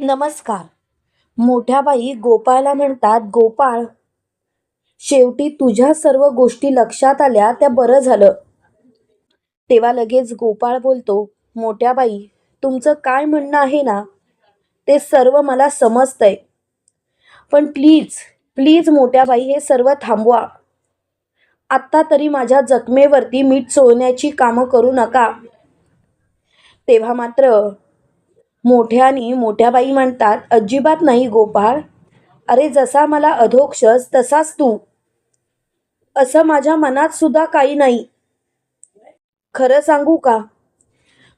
नमस्कार. मोठ्या बाई गोपाळला म्हणतात गोपाळ शेवटी तुझ्या सर्व गोष्टी लक्षात आल्या त्या बरं झालं. तेव्हा लगेच गोपाळ बोलतो मोठ्या बाई तुमचं काय म्हणणं आहे ना? ते सर्व मला समजतंय. पण प्लीज प्लीज मोठ्या बाई हे सर्व थांबवा. आत्ता तरी माझ्या जखमेवरती मीठ चोळण्याची कामं करू नका. तेव्हा मात्र मोठ्यानी मोठ्या बाई म्हणतात अजिबात नाही गोपाळ. अरे जसा मला अधोक्षस तसाच तू. असं माझ्या मनात सुद्धा काही नाही. खरं सांगू का?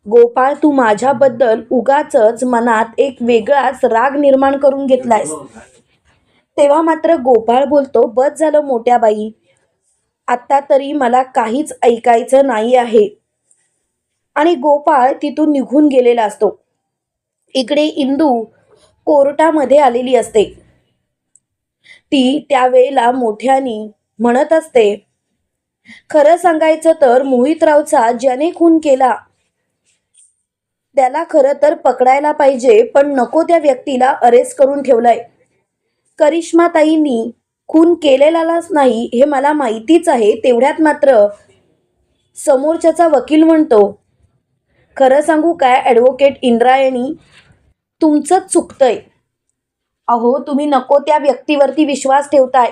गोपाळ तू माझ्याबद्दल उगाचच मनात एक वेगळाच राग निर्माण करून घेतलायस. तेव्हा मात्र गोपाळ बोलतो बस झालं मोठ्या बाई आत्ता तरी मला काहीच ऐकायचं नाही आहे. आणि गोपाळ तिथून निघून गेलेला असतो. इकडे इंदू कोर्टामध्ये आलेली असते. ती त्यावेळेला मोठ्यानी म्हणत असते खरं सांगायचं तर मोहितरावचा ज्याने खून केला त्याला खरं तर पकडायला पाहिजे पण नको त्या व्यक्तीला अरेस्ट करून ठेवलंय. करिश्माताईंनी खून केलेलाच नाही हे मला माहितीच आहे तेवढ्यात मात्र समोरच्याचा वकील म्हणतो खरं सांगू काय ॲडव्होकेट इंद्रायणी तुमचंच चुकतंय. अहो तुम्ही नको त्या व्यक्तीवरती विश्वास ठेवताय.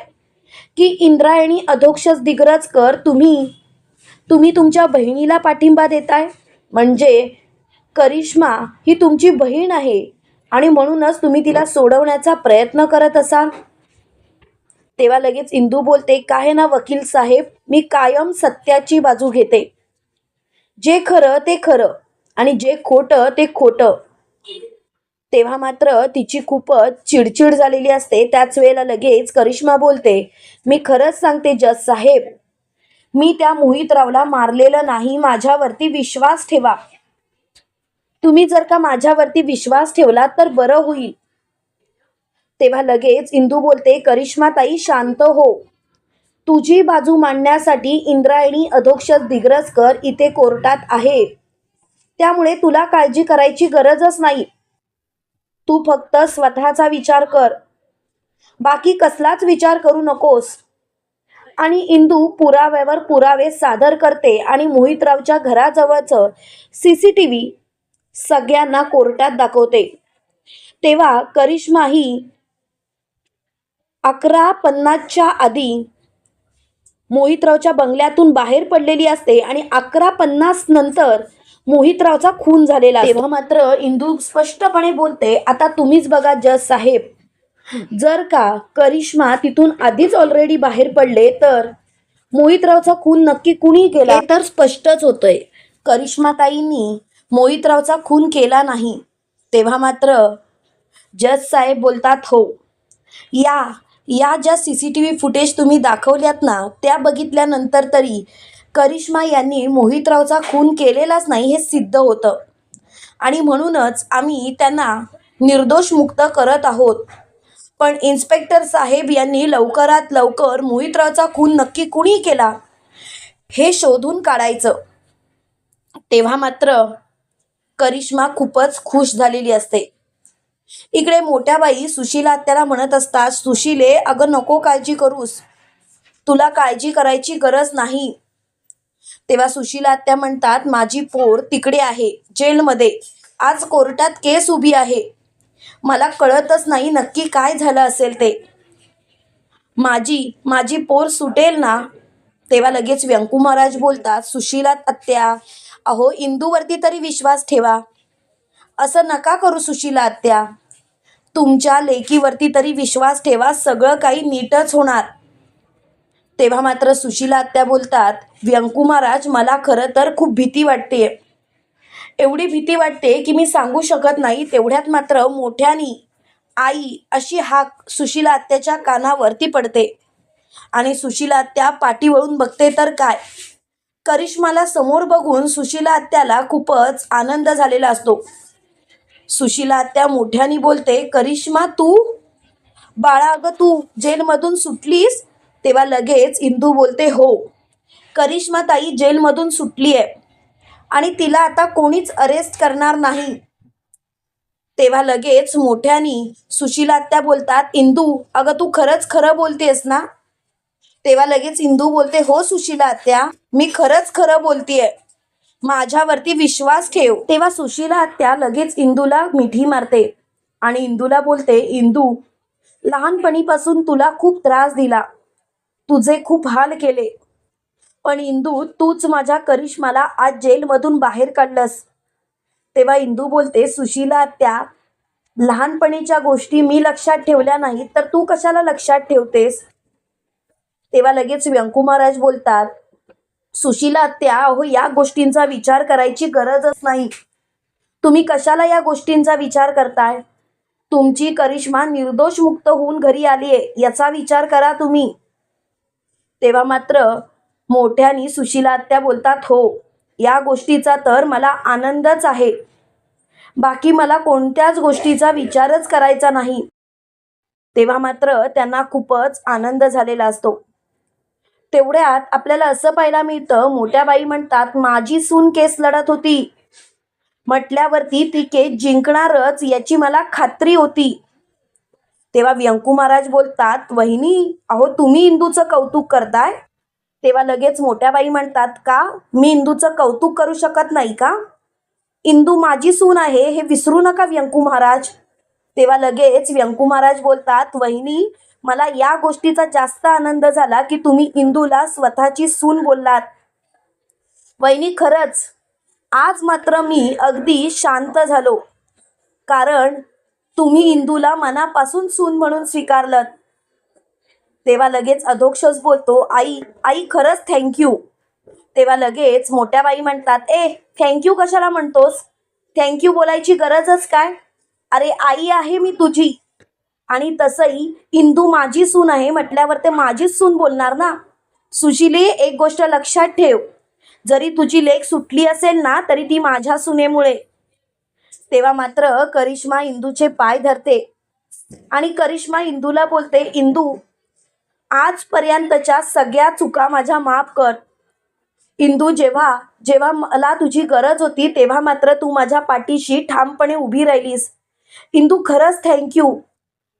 की इंद्रायणी अधोक्षज दिग्रजकर तुम्ही. तुम्ही तुमच्या बहिणीला पाठिंबा देताय. म्हणजे करिश्मा ही तुमची बहीण आहे आणि म्हणूनच तुम्ही तिला सोडवण्याचा प्रयत्न करत असाल. तेव्हा लगेच इंदू बोलते काय ना वकील साहेब मी कायम सत्याची बाजू घेते. जे खरं ते खरं. आणि जे खोटं ते खोटं. तेव्हा मात्र तिची खूपच चिडचिड झालेली असते. त्याच वेळेला लगेच करिश्मा बोलते मी खरंच सांगते जज साहेब मी त्या मोहितरावला मारलेलं नाही. माझ्यावरती विश्वास ठेवा. तुम्ही जर का माझ्यावरती विश्वास ठेवला तर बरं होईल. तेव्हा लगेच इंदू बोलते करिश्मा ताई शांत हो. तुझी बाजू मांडण्यासाठी इंद्रायणी अधोक्षज दिग्रजकर इथे कोर्टात आहे त्यामुळे तुला काळजी करायची गरजच नाही. तू फक्त स्वतःचा विचार कर. बाकी कसलाच विचार करू नकोस. आणि इंदू पुराव्यावर पुरावे सादर करते आणि मोहितरावच्या घराजवळचं सी सी टी व्ही सगळ्यांना कोर्टात दाखवते. तेव्हा करिश्मा ही अकरा पन्नासच्या आधी मोहितरावच्या बंगल्यातून बाहेर पडलेली असते आणि अकरा पन्नास नंतर मोहितरावचा खून झालेला. तेव्हा मात्र इंदू स्पष्टपणे बोलते आता तुम्हीच बघा जज साहेब. जर का करिश्मा तिथून आधीच ऑलरेडी बाहेर पडले तर मोहितरावचा खून नक्की कुणी केला? तर स्पष्टच होतंय. करिश्माताईंनी मोहितरावचा खून केला नाही. तेव्हा मात्र जज साहेब बोलतात हो. या या ज्या C C T V footage तुम्ही दाखवल्यात ना त्या बघितल्यानंतर तरी करिश्मा यांनी मोहितरावचा खून केलेलाच नाही हे सिद्ध होतं. आणि म्हणूनच आम्ही त्यांना निर्दोष मुक्त करत आहोत. पण इन्स्पेक्टर साहेब यांनी लवकरात लवकर मोहितरावचा खून नक्की कुणी केला हे शोधून काढायचं. तेव्हा मात्र करिश्मा खूपच खुश झालेली असते. इकडे मोठ्या बाई सुशीला आत्याला म्हणत असतात सुशीले अगं नको काळजी करूस. तुला काळजी करायची गरज नाही. तेव्हा सुशीला आत्या म्हणतात माझी पोर तिकडे आहे जेलमध्ये. आज कोर्टात केस उभी आहे. मला कळतच नाही नक्की काय झालं असेल ते. माझी माझी पोर सुटेल ना? तेव्हा लगेच व्यंकू महाराज बोलतात सुशीला आत्या अहो इंदूवरती तरी विश्वास ठेवा. असं नका करू सुशीला आत्या. तुमच्या लेकीवरती तरी विश्वास ठेवा सगळं काही नीटच होणार. तेव्हा मात्र सुशीला आत्या बोलतात व्यंकू महाराज मला खरं तर खूप भीती वाटते. एवढी भीती वाटते की मी सांगू शकत नाही तेवढ्यात मात्र मोठ्यानी आई अशी हाक सुशीला आत्याच्या कानावरती पडते. आणि सुशीला आत्या पाठी वळून बघते तर काय? करिश्माला समोर बघून सुशीला आत्याला खूपच आनंद झालेला असतो. सुशीला आत्या मोठ्यानी बोलते करिश्मा तू? बाळा अगं तू जेलमधून सुटलीस? तेव्हा लगेच इंदू बोलते हो करिश्मा ताई जेलमधून सुटली आहे आणि तिला आता कोणीच अरेस्ट करणार नाही. तेव्हा लगेच मोठ्यानी सुशीला आत्या बोलतात इंदू अगं तू खरंच खरं बोलतेस ना? तेव्हा लगेच इंदू बोलते हो सुशीला आत्या मी खरंच खरं बोलतेय. माझ्यावरती विश्वास ठेव. तेव्हा सुशीला आत्या लगेच इंदूला मिठी मारते आणि इंदूला बोलते इंदू लहानपणीपासून तुला खूप त्रास दिला. तुझे खूप हाल केले. पण इंदू तूच माझ्या करिश्माला आज जेलमधून बाहेर काढलंस. तेव्हा इंदू बोलते सुशीला त्या लहानपणीच्या गोष्टी मी लक्षात ठेवल्या नाहीत तर तू कशाला लक्षात ठेवतेस? तेव्हा लगेच व्यंकू महाराज बोलतात सुशीला त्या अहो या गोष्टींचा विचार करायची गरजच नाही. तुम्ही कशाला या गोष्टींचा विचार करताय? तुमची करिश्मा निर्दोष मुक्त होऊन घरी आली आहे याचा विचार करा तुम्ही. तेव्हा मात्र मोठ्यानी सुशीला आत्या बोलतात हो या गोष्टीचा तर मला आनंदच आहे. बाकी मला कोणत्याच गोष्टीचा विचारच करायचा नाही. तेव्हा मात्र त्यांना खूपच आनंद झालेला असतो. तेवढ्यात आपल्याला असं पाहायला मिळतं मोठ्या बाई म्हणतात माझी सून केस लढत होती. म्हटल्यावरती ती केस जिंकणारच याची मला खात्री होती. तेव्हा व्यंकू महाराज बोलतात वहिनी अहो तुम्ही इंदूचं कौतुक करताय? तेव्हा लगेच मोठ्या बाई म्हणतात का? मी इंदूचं कौतुक करू शकत नाही का? इंदू माझी सून आहे हे विसरू नका व्यंकू महाराज. तेव्हा लगेच व्यंकू महाराज बोलतात वहिनी मला या गोष्टीचा जास्त आनंद झाला की तुम्ही इंदूला स्वतःची सून बोललात. वहिनी खरंच आज मात्र मी अगदी शांत झालो. कारण तुम्ही इंदूला मनापासून सून म्हणून स्वीकारलं तेव्हा लगेच अधोक्षच बोलतो आई आई खरंच थँक्यू तेव्हा लगेच मोठ्या बाई म्हणतात ए थँक्यू कशाला म्हणतोस? थँक्यू बोलायची गरजच काय? अरे आई आहे मी तुझी. आणि तसंही इंदू माझी सून आहे म्हटल्यावर ते माझीच सून बोलणार ना? सुशिले एक गोष्ट लक्षात ठेव. जरी तुझी लेख सुटली असेल ना तरी ती माझ्या सुनेमुळे. तेव्हा मात्र करिश्मा इंदूचे पाय धरते. आणि करिश्मा इंदूला बोलते इंदू आजपर्यंतच्या सगळ्या चुका माझ्या माफ कर. इंदू जेव्हा जेव्हा मला तुझी गरज होती तेव्हा मात्र तू माझ्या पाठीशी ठामपणे उभी राहिलीस. इंदू खरंच थँक्यू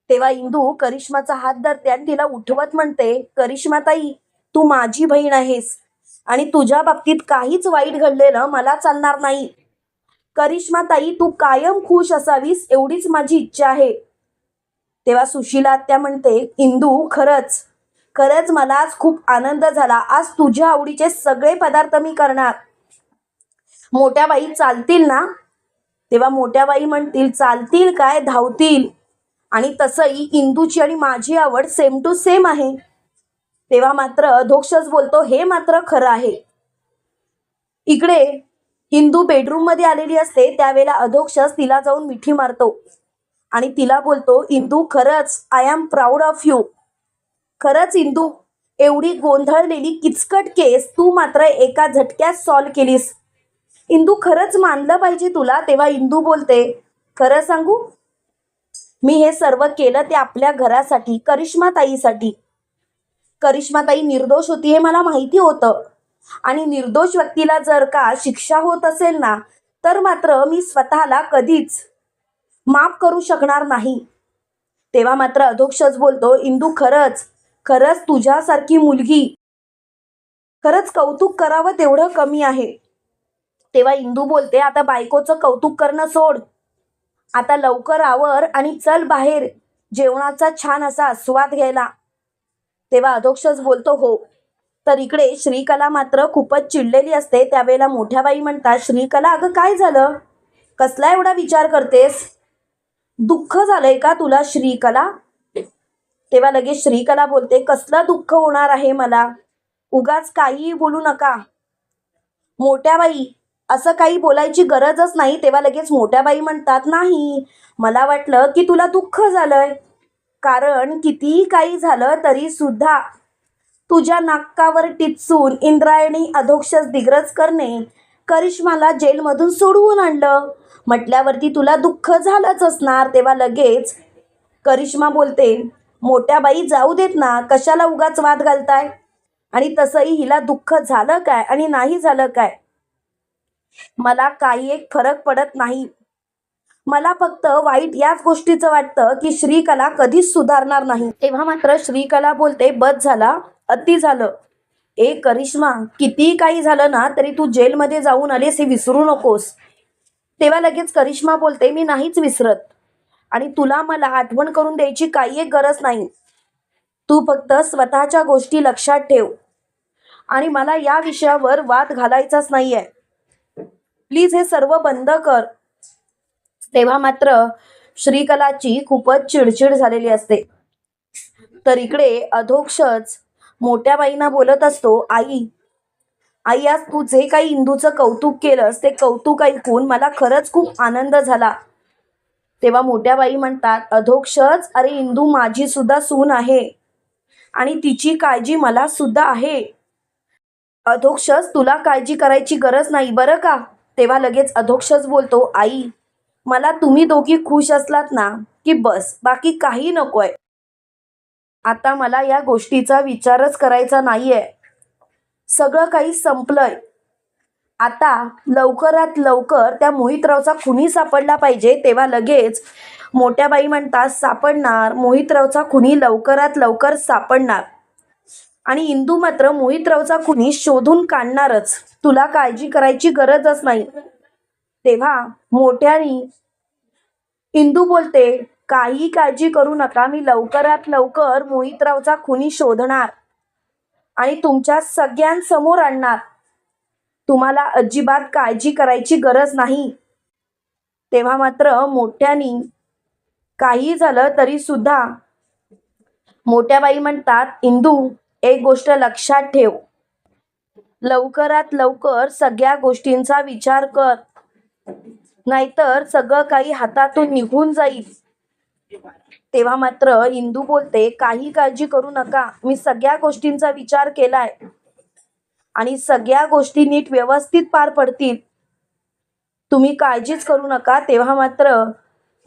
तेव्हा इंदू करिश्माचा हात धरते आणि तिला उठवत म्हणते करिश्मा ताई तू माझी बहीण आहेस आणि तुझ्या बाबतीत काहीच वाईट घडलेलं मला चालणार नाही. करिश्मा ताई तू कायम खुश असावीस एवढीच माझी इच्छा आहे. तेव्हा सुशीला आत्या म्हणते इंदू खरंच खरंच मला आज खूप आनंद झाला. आज तुझ्या आवडीचे सगळे पदार्थ मी करणार. मोठ्या बाई चालतील ना? तेव्हा मोठ्या बाई म्हणतील चालतील काय? धावतील. आणि तसंही इंदूची आणि माझी आवड सेम टू सेम आहे. तेव्हा मात्र अधोक्षच बोलतो हे मात्र खरं आहे. इकडे हिंदू बेडरूममध्ये आलेली असते त्यावेळेला अधोक्षस तिला जाऊन मिठी मारतो. आणि तिला बोलतो इंदू खरंच I am proud of you खरंच इंदू एवढी गोंधळलेली किचकट केस तू मात्र एका झटक्यात सॉल्व केलीस. इंदू खरंच मानलं पाहिजे तुला? तेव्हा इंदू बोलते खरं सांगू? मी हे सर्व केलं ते आपल्या घरासाठी करिश्माताईसाठी. करिश्माताई निर्दोष होती हे मला माहिती होतं. आणि निर्दोष व्यक्तीला जर का शिक्षा होत असेल ना तर मात्र मी स्वतःला कधीच माफ करू शकणार नाही. तेव्हा मात्र अधोक्षच बोलतो इंदू खरंच खरंच तुझ्यासारखी मुलगी खरंच कौतुक करावं तेवढं कमी आहे. तेव्हा इंदू बोलते आता बायकोचं कौतुक करणं सोड. आता लवकर आवर आणि चल बाहेर जेवणाचा छान असा आस्वाद घ्यायला. तेव्हा अधोक्षच बोलतो हो तर इकडे श्रीकला मात्र खूपच चिडलेली असते. त्यावेळेला मोठ्या बाई म्हणतात श्रीकला अगं काय झालं? कसला एवढा विचार करतेस? दुःख झालंय का तुला श्रीकला? तेव्हा लगेच श्रीकला बोलते कसलं दुःख होणार आहे मला? उगाच काहीही बोलू नका. मोठ्या बाई असं काही बोलायची गरजच नाही. तेव्हा लगेच मोठ्या बाई म्हणतात नाही मला वाटलं की तुला दुःख झालंय. कारण कितीही काही झालं तरी सुद्धा तुझ्या नाकावर टिचून इंद्रायणी अधोक्षस दिग्रज करणे करिश्माला जेलमधून सोडवून आणलं. म्हटल्यावरती तुला दुःख झालंच असणार तेव्हा लगेच करिश्मा बोलते मोठ्या बाई जाऊ देत ना कशाला उगाच वाद घालताय? आणि तसंही हिला दुःख झालं काय आणि नाही झालं काय? मला काही एक फरक पडत नाही. मला फक्त वाईट याच गोष्टीचं वाटतं की श्रीकला कधीच सुधारणार नाही. तेव्हा मात्र श्रीकला बोलते बस झाला अति झालं. ए करिश्मा कितीही काही झालं ना तरी तू जेलमध्ये जाऊन आलीस हे विसरू नकोस. तेव्हा लगेच करिश्मा बोलते मी नाहीच विसरत. आणि तुला मला आठवण करून द्यायची काही एक गरज नाही. तू फक्त स्वतःच्या गोष्टी लक्षात ठेव. आणि मला या विषयावर वाद घालायचाच नाहीये. प्लीज हे सर्व बंद कर. तेव्हा मात्र श्रीकलाची खूपच चिडचिड झालेली असते. तर इकडे अधोक्षच मोठ्या बाईंना बोलत असतो आई आई आज तू जे काही इंदूचं कौतुक केलंस ते कौतुक ऐकून मला खरंच खूप आनंद झाला. तेव्हा मोठ्या बाई म्हणतात अधोक्षच अरे इंदू माझी सुद्धा सून आहे आणि तिची काळजी मला सुद्धा आहे. अधोक्षच तुला काळजी करायची गरज नाही बरं का? तेव्हा लगेच अधोक्षच बोलतो आई मला तुम्ही दोघी खुश असलात ना की बस बाकी काही नकोय. आता मला या गोष्टीचा विचारच करायचा नाहीये. सगळं काही संपलंय. आता लवकरात लवकर त्या मोहितरावचा खुनी सापडला पाहिजे तेव्हा लगेच मोठ्या बाई म्हणतात सापडणार. मोहितरावचा खुनी लवकरात लवकर सापडणार. आणि इंदू मात्र मोहितरावचा खुनी शोधून काढणारच. तुला काळजी करायची गरजच नाही. तेव्हा मोठ्यानी इंदू बोलते काही काळजी करू नका. मी लवकरात लवकर मोहितरावचा खुनी शोधणार आणि तुमच्या सगळ्यांसमोर आणणार. तुम्हाला अजिबात काळजी करायची गरज नाही. तेव्हा मात्र मोठ्यानी काही झालं तरी सुद्धा मोठ्या बाई म्हणतात इंदू एक गोष्ट लक्षात ठेव. लवकरात लवकर सगळ्या गोष्टींचा विचार कर. नाहीतर सगळं काही हातातून निघून जाईल. तेव्हा मात्र इंदू बोलते काही काळजी करू नका. मी सगळ्या गोष्टींचा विचार केलाय आणि सगळ्या गोष्टी नीट व्यवस्थित पार पडतील. तुम्ही काळजीच करू नका. तेव्हा मात्र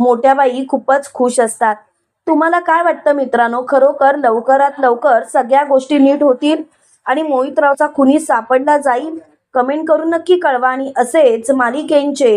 मोठ्या बाई खूपच खुश असतात. तुम्हाला काय वाटतं मित्रांनो? खरोखर लवकरात लवकर सगळ्या गोष्टी नीट होतील आणि मोहितरावचा खुनी सापडला जाईल? कमेंट करून नक्की कळवा आणि असेच मालिकेंचे